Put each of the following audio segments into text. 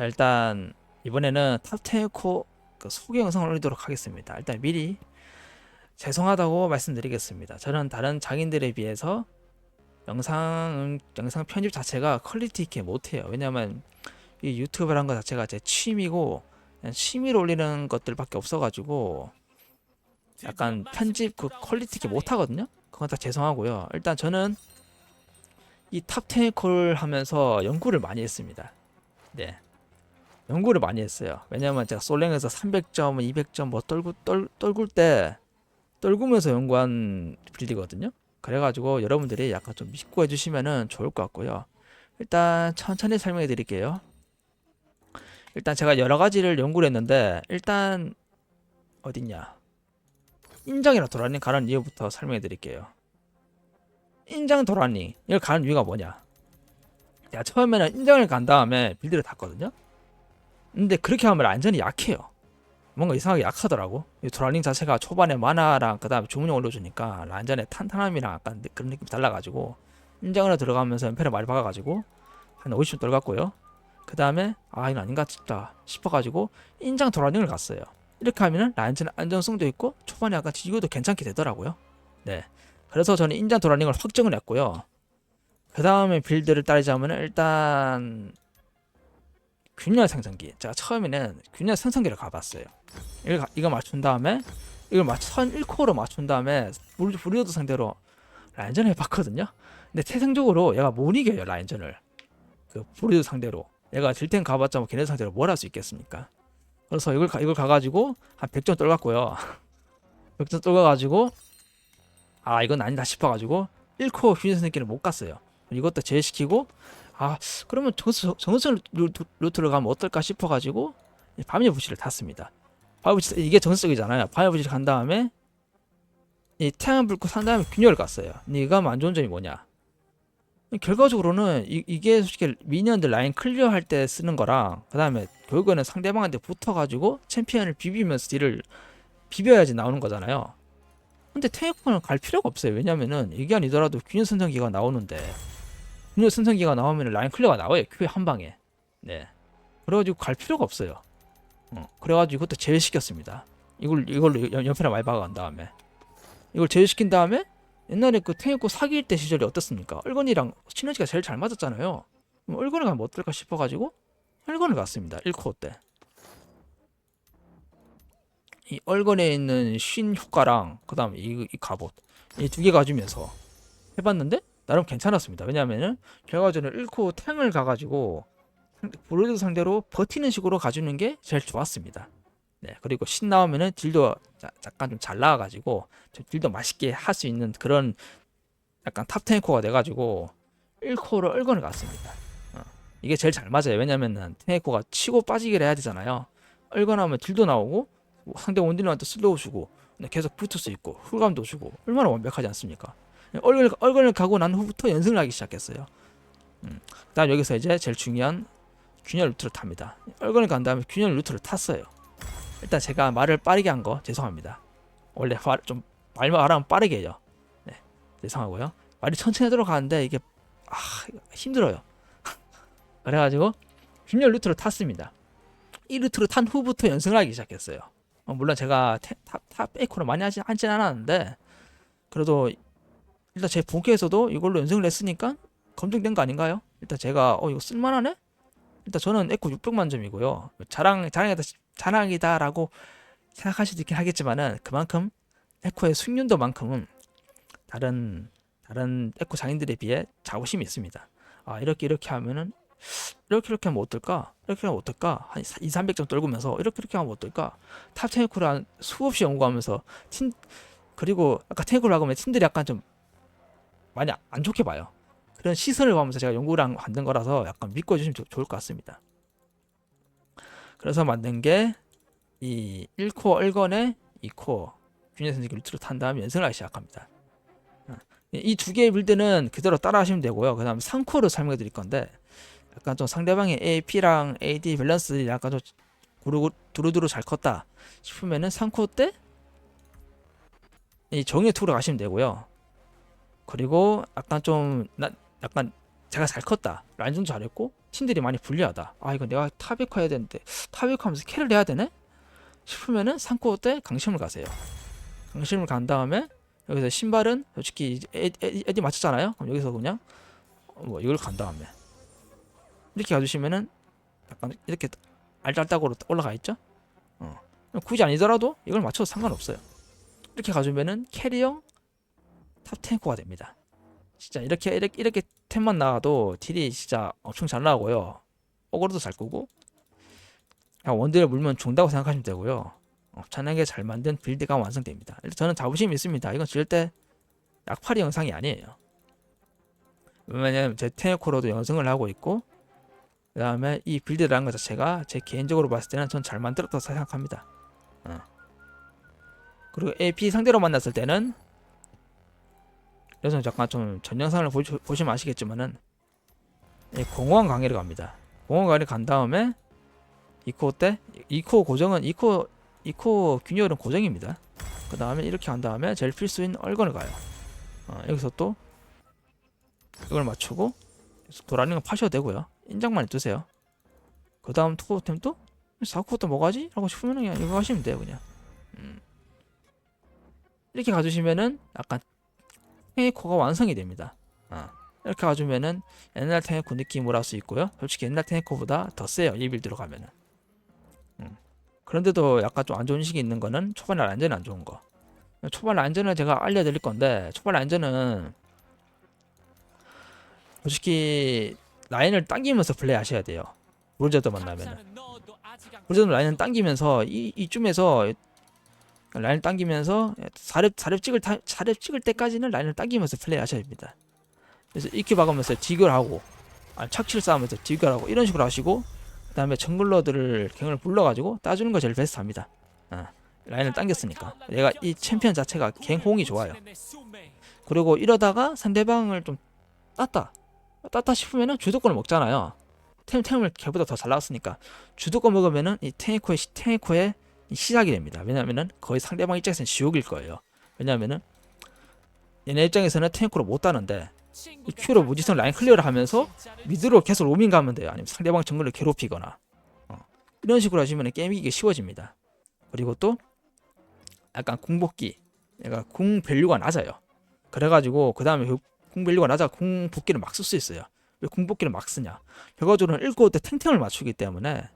자 일단 이번에는 탑10 그 소개 영상을 올리도록 하겠습니다. 일단 미리 죄송하다고 말씀드리겠습니다. 저는 다른 장인들에 비해서 영상 영상 편집 자체가 퀄리티 있게 못해요. 왜냐면 이 유튜브라는 것 자체가 제 취미고 취미로 올리는 것들밖에 없어가지고 약간 편집 그 퀄리티 있게 못하거든요. 그건 다 죄송하고요. 일단 저는 이 탑10 콜 하면서 연구를 많이 했습니다. 네. 연구를 많이 했어요. 왜냐면 제가 솔랭에서 300점, 200점 뭐 떨구 떨 떨굴 때 떨구면서 연구한 빌드거든요. 그래가지고 여러분들이 약간 좀 믿고 해주시면은 좋을 것 같고요. 일단 천천히 설명해 드릴게요. 일단 제가 여러 가지를 연구를 했는데 일단 어딨냐 인장이랑 도라니 가는 이유부터 설명해 드릴게요. 인장 도라니 이걸 가는 이유가 뭐냐? 야 처음에는 인장을 간 다음에 빌드를 탔거든요. 근데 그렇게 하면 란전이 약해요. 뭔가 이상하게 약하더라고. 이 도라닝 자체가 초반에 마나랑 그다음에 주문력 올려주니까 란전의 탄탄함이랑 약간 느- 그런 느낌이 달라가지고 인장으로 들어가면서 연패를 많이 박아가지고 한 50점 떨갔고요. 그 다음에 아 이건 아닌가 싶다 싶어가지고 인장 도라닝을 갔어요. 이렇게 하면은 란전 안정성도 있고 초반에 약간 지고도 괜찮게 되더라고요. 네. 그래서 저는 인장 도라닝을 확정을 했고요. 그 다음에 빌드를 따르자면 일단 균열 생성기. 제가 처음에는 균열 생성기를 가봤어요. 가- 이거 맞춘 다음에 이걸 선 1코어로 맞춘 다음에 브리- 브리오드 상대로 라인전을 해봤거든요. 근데 태생적으로 얘가 못 이겨요 라인전을. 그 브리오드 상대로. 얘가 질텐 가봤자 뭐 걔네 상대로 뭘 할 수 있겠습니까? 그래서 이걸 가, 이걸 가가지고 한 100점 떨갔고요. 100점 떨가가지고 아 이건 아니다 싶어가지고 1코어 균열 생성기를 못 갔어요. 이것도 제외시키고 아 그러면 정수, 정수 루트, 루트로 가면 어떨까 싶어가지고 이 밤의 부시를 탔습니다. 밤의 부시 이게 정석이잖아요. 밤의 부시를 간 다음에 이 태양 불꽃 산 다음에 균열을 갔어요. 근데 이거 하면 안 좋은 점이 뭐냐? 결과적으로는 이, 이게 솔직히 미니언들 라인 클리어 할 때 쓰는 거랑 그 다음에 결국에는 상대방한테 붙어가지고 챔피언을 비비면서 딜을 비벼야지 나오는 거잖아요. 근데 테이크는 갈 필요가 없어요. 왜냐면은 이게 아니더라도 균열 선정기가 나오는데 균열 선정기가 나오면 라인 클리어가 나와요. 큐에 한 방에. 네. 그래가지고 갈 필요가 없어요. 어, 그래가지고 이것도 제외시켰습니다. 이걸 이걸로 연- 연패를 많이 박아간 다음에 이걸 제외시킨 다음에 옛날에 그 탱이코 사기일 때 시절이 어떻습니까? 얼건이랑 시너지가 제일 잘 맞았잖아요. 얼건을 가면 어떨까 싶어가지고 얼건을 갔습니다. 1코어 때. 이 얼건에 있는 쉰 효과랑 그 다음 이, 이 갑옷 이 두 개 가지면서 해봤는데 나름 괜찮았습니다. 왜냐하면은 결과적으로 1코 탱을 가가지고 브로드 상대로 버티는 식으로 가주는 게 제일 좋았습니다. 네 그리고 신 나오면은 딜도 자- 약간 좀 잘 나와가지고 좀 딜도 맛있게 할 수 있는 그런 약간 탑 10코어가 돼가지고 1코어로 얼건을 갔습니다. 어, 이게 제일 잘 맞아요. 왜냐면은 테이코가 치고 빠지기를 해야 되잖아요. 얼건하면 딜도 나오고 뭐 상대 원딜한테 슬로우 주고 근데 계속 붙을 수 있고 훌감도 주고 얼마나 완벽하지 않습니까? 얼굴 얼굴을 가고 난 후부터 연승을 하기 시작했어요. 음. 그 다음 여기서 이제 제일 중요한 균열 루트를 탑니다. 얼굴을 간 다음에 균열 루트를 탔어요. 일단 제가 말을 빠르게 한 거 죄송합니다. 원래 말, 좀 말하면 빠르게 해요. 네, 죄송하고요. 말이 천천히 들어가는데 이게 아 힘들어요. 그래가지고 균열 루트를 탔습니다. 이 루트를 탄 후부터 연승을 하기 시작했어요. 어, 물론 제가 태- 탑, 탑 에이코를 많이 하진, 하진 않았는데 그래도 일단 제 본캐에서도 이걸로 연승을 했으니까 검증된 거 아닌가요? 일단 제가 어 이거 쓸만하네? 일단 저는 에코 600만 점이고요. 자랑 자랑이다 자랑이다라고 생각할 수도 있긴 하겠지만은 그만큼 에코의 숙련도만큼은 다른 다른 에코 장인들에 비해 자부심이 있습니다. 아 이렇게 이렇게 하면은 이렇게 이렇게 하면 어떨까? 이렇게 하면 어떨까? 한 2, 300점 떨구면서 이렇게 이렇게 하면 어떨까? 탑 테이크를 한 수없이 연구하면서 팀 그리고 아까 테이크를 하고 팀들이 약간 좀 많이 안 좋게 봐요. 그런 시선을 보면서 제가 연구를 한- 만든 거라서 약간 믿고 해주시면 좋- 좋을 것 같습니다. 그래서 만든 게 이 1코어 1건에 2코어 균열 선생님 루트를 탄 다음에 연승을 시작합니다. 이 두 개의 빌드는 그대로 따라 하시면 되고요. 그 다음에 3코어를 설명해 드릴 건데 약간 좀 상대방의 AP랑 AD 밸런스 약간 좀 두루, 두루두루 잘 컸다 싶으면은 3코어 때 이 정의 투로 가시면 되고요. 그리고 약간 좀 나, 약간 제가 잘 컸다. 라인전도 잘했고 팀들이 많이 불리하다. 아 이거 내가 탑에커 해야 되는데 탑에커 하면서 캐를 해야 되네? 싶으면은 3코어 때 강심을 가세요. 강심을 간 다음에 여기서 신발은 솔직히 에디 맞췄잖아요? 그럼 여기서 그냥 어, 뭐 이걸 간 다음에 이렇게 가주시면은 약간 이렇게 알딸딱으로 올라가 있죠? 어. 굳이 아니더라도 이걸 맞춰도 상관없어요. 이렇게 가주면은 캐리형 탑 탱커가 됩니다 진짜 이렇게 이렇게 이렇게 템만 나와도 딜이 진짜 엄청 잘 나오고요. 어그로도 잘 끄고 그냥 원딜을 물면 죽는다고 생각하시면 되고요. 엄청나게 잘 만든 빌드가 완성됩니다. 저는 자부심이 있습니다. 이건 절대 약팔이 영상이 아니에요. 왜냐면 제 테네코로도 연승을 하고 있고 그 다음에 이 빌드라는 것 자체가 제 개인적으로 봤을 때는 전 잘 만들었다고 생각합니다. 어. 그리고 AP 상대로 만났을 때는 그래서 잠깐 좀 전 영상을 보시, 보시면 아시겠지만은 이 공허한 강의를 갑니다. 공허한 강의를 간 다음에 이코 때 이코 고정은 이코 이코 균열은 고정입니다. 그 다음에 이렇게 한 다음에 제일 필수인 얼건을 가요. 어, 여기서 또 이걸 맞추고 도라는 건 파셔도 되고요. 인장만 해두세요. 그 다음 투코템 또 4코 또 뭐가지? 라고 싶으면 그냥 이거 하시면 돼요 그냥. 음. 이렇게 가주시면은 약간 테이코가 완성이 됩니다. 어. 이렇게 가주면은 옛날 테이코 느낌을 할수 있고요. 솔직히 옛날 테이코보다 더 세요. 이 빌드로 가면은. 음. 그런데도 약간 좀 안 좋은 식이 있는 거는 초반에 안전이 안 좋은 거. 초반 안전을 제가 알려드릴 건데 초반 안전은 솔직히 라인을 당기면서 플레이 하셔야 돼요. 브루저도 만나면은. 브루저도 라인을 당기면서 이 이쯤에서 라인을 당기면서 4렙 4렙 찍을 타, 4렙 찍을 때까지는 라인을 당기면서 플레이 하셔야 됩니다. 그래서 이큐 박으면서 디글하고 아, 착취를 쌓으면서 디글하고 이런 식으로 하시고 그 다음에 정글러들을 갱을 불러가지고 따주는 거 제일 베스트합니다. 어, 라인을 당겼으니까 얘가 이 챔피언 자체가 갱홍이 좋아요. 그리고 이러다가 상대방을 좀 땄다 땄다 싶으면은 주도권을 먹잖아요. 템 템을 걔보다 더 잘 나왔으니까 주도권 먹으면은 이 테이코의 시- 테이코의 이 시작이 됩니다. 왜냐면은 거의 상대방 입장에서는 지옥일 거예요. 왜냐면은 얘네 입장에서는 탱크로 못 따는데 이 큐로 무지성 라인 클리어를 하면서 미드로 계속 로밍 가면 돼요. 아니면 상대방 정글을 괴롭히거나 어. 이런 식으로 하시면 게임 이기기 쉬워집니다. 그리고 또 약간 궁복기 얘가 궁 밸류가 낮아요. 그래가지고 그 다음에 궁 밸류가 낮아 궁 복기를 막 쓸 수 있어요. 왜 궁 복기를 막 쓰냐? 결과적으로는 1고 때 탱탱을 맞추기 때문에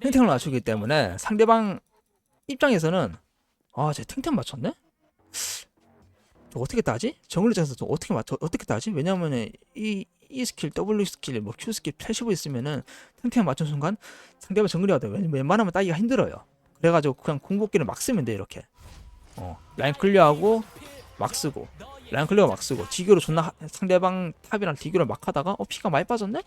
탱탱을 맞추기 때문에 상대방 입장에서는 아, 쟤 탱탱 맞췄네? 저 어떻게 따지? 정글 입장에서 저 어떻게 맞 어떻게 따지? 왜냐면은 이, 이 스킬, W 스킬, 뭐 Q 스킬, 패시브 있으면은 탱탱 맞춘 순간 상대방 정글이 와도 웬- 웬만하면 따기가 힘들어요. 그래가지고 그냥 공복기를 막 쓰면 돼 이렇게. 어, 라인 클리어하고 막 쓰고 라인 클리어 막 쓰고 디교로 존나 하- 상대방 탑이랑 디교를 막 하다가 어 피가 많이 빠졌네?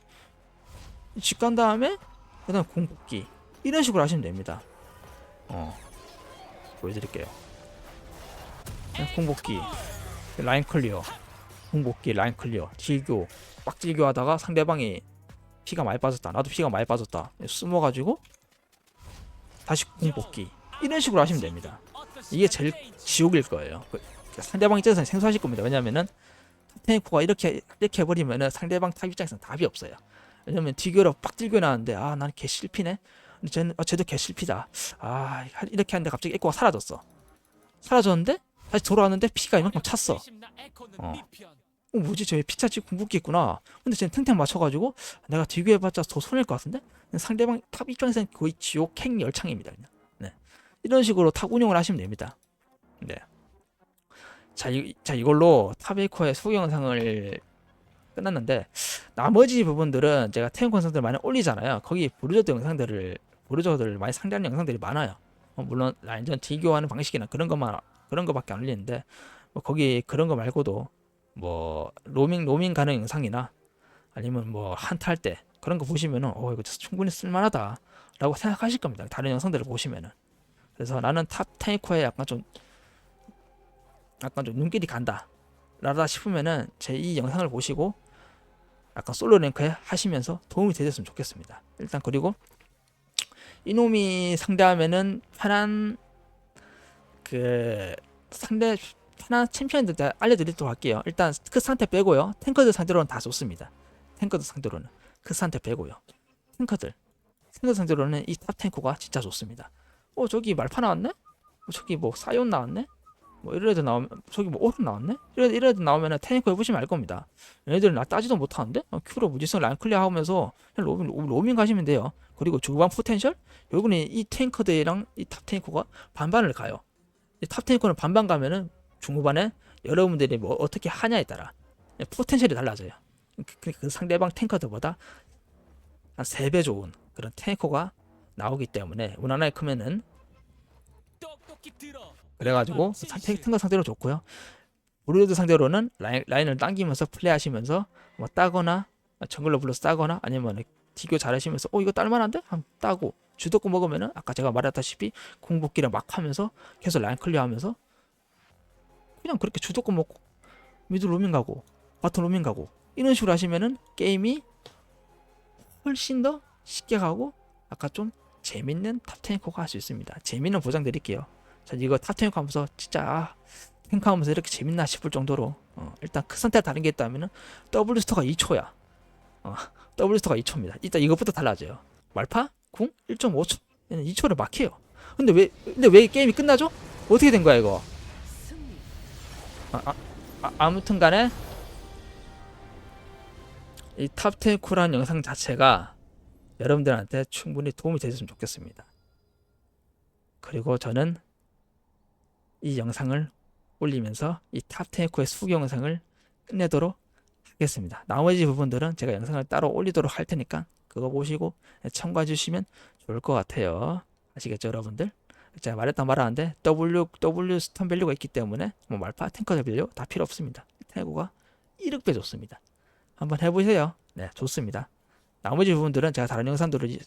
집 간 다음에 그 다음 공복기 이런 식으로 하시면 됩니다. 어 보여드릴게요. 그냥 공복기 라인 클리어 공복기 라인 클리어 딜교 빡딜교 하다가 상대방이 피가 많이 빠졌다 나도 피가 많이 빠졌다 숨어가지고 다시 공복기 이런 식으로 하시면 됩니다. 이게 제일 지옥일 거예요. 그- 그 상대방 입장에서는 생소하실 겁니다. 왜냐면은 탑테이코가 이렇게 이렇게 해버리면은 상대방 탑 입장에서는 답이 없어요. 왜냐면 디교로 빡 들고 나는데 아 나는 개 실피네. 쟤는 아 쟤도 개 실피다. 아 이렇게 하는데 갑자기 에코가 사라졌어. 사라졌는데 다시 돌아왔는데 피가 이만큼 찼어. 어. 어 뭐지 쟤 피차지 궁극기 있구나. 근데 쟤는 탱탱 맞춰가지고 내가 디교 해봤자 더 손해일 것 같은데 상대방 탑 입장에서는 거의 지옥 행 열창입니다. 그냥. 네. 이런 식으로 탑 운영을 하시면 됩니다. 네. 자, 이, 자 이걸로 탑에이커의 소개 영상을 끝났는데 나머지 부분들은 제가 태용 영상들 많이 올리잖아요. 거기 브루저드 영상들을 브루저들을 많이 상대하는 영상들이 많아요. 어, 물론 라인전 딜교하는 방식이나 그런 것만 그런 거밖에 안 올리는데 뭐 거기 그런 거 말고도 뭐 로밍 로밍 가는 영상이나 아니면 뭐할때 그런 거 보시면은 어 이거 충분히 쓸만하다라고 생각하실 겁니다. 다른 영상들을 보시면은 그래서 나는 탑 테이커에 약간 좀 약간 좀 눈길이 간다 라다 싶으면은 제 이 영상을 보시고 약간 솔로 랭크에 하시면서 도움이 되셨으면 좋겠습니다. 일단 그리고 이놈이 상대하면은 편한 그 상대 하나 챔피언들 알려드리도록 할게요. 일단 그 상태 빼고요. 탱커들 상대로는 다 좋습니다. 탱커들 상대로는 그 상태 빼고요. 탱커들 탱커 상대로는 이 탑 탱커가 진짜 좋습니다. 어 저기 말파 나왔네? 어, 저기 뭐 사이온 나왔네? 뭐 애들 나오면 저기 뭐 오른 나왔네? 이런 애들 나오면은 탱커 해보시면 알 겁니다. 얘네들은 나 따지도 못하는데 어, 큐로 무지성 라인 클리어 하면서 로밍 로- 로밍 가시면 돼요. 그리고 주방 포텐셜 요거는 이 탱커들이랑 이 탑 탱커가 반반을 가요. 이탑 탱커는 반반 가면은 중후반에 여러분들이 뭐 어떻게 하냐에 따라 포텐셜이 달라져요. 그, 그 상대방 탱커들보다 한 3배 좋은 그런 탱커가 나오기 때문에 원하나에 크면은 그래가지고 상- 탱- 탱커 상대로 좋고요. 브루드 상대로는 라인, 라인을 당기면서 플레이하시면서 뭐 따거나 정글러 불러서 따거나 아니면 디교 잘하시면서 어 이거 딸만한데? 한번 따고 주도권 먹으면은 아까 제가 말했다시피 공복기를 막 하면서 계속 라인 클리어하면서 그냥 그렇게 주도권 먹고 미드 로밍 가고 바텀 로밍 가고 이런 식으로 하시면은 게임이 훨씬 더 쉽게 가고 아까 좀 재밌는 탑 탱커가 할 수 있습니다. 재밌는 보장 드릴게요. 전 이거 탑 탱커 하면서 진짜 아, 탱커 하면서 이렇게 재밌나 싶을 정도로 어, 일단 그 선택 다른 게 있다면은 W 스토가 2초야. 어, W 스토가 2초입니다. 일단 이것부터 달라져요. 말파 궁 1.5초. 얘는 2초를 막혀요. 근데 왜 근데 왜 게임이 끝나죠? 어떻게 된 거야 이거? 아, 아, 아, 아무튼간에 이 탑테이크란 영상 자체가 여러분들한테 충분히 도움이 되셨으면 좋겠습니다. 그리고 저는 이 영상을 올리면서 이 탑테이크의 수기 영상을 끝내도록 하겠습니다. 나머지 부분들은 제가 영상을 따로 올리도록 할 테니까 그거 보시고 참고해 주시면 좋을 것 같아요. 아시겠죠, 여러분들? 제가 말했던 말하는데 W W 스턴 밸류가 있기 때문에 뭐 말파 탱커 밸류 다 필요 없습니다. 태고가 1억배 좋습니다. 한번 해보세요. 네, 좋습니다. 나머지 부분들은 제가 다른 영상들을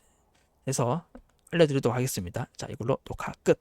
해서 알려드리도록 하겠습니다. 자, 이걸로 녹화 끝.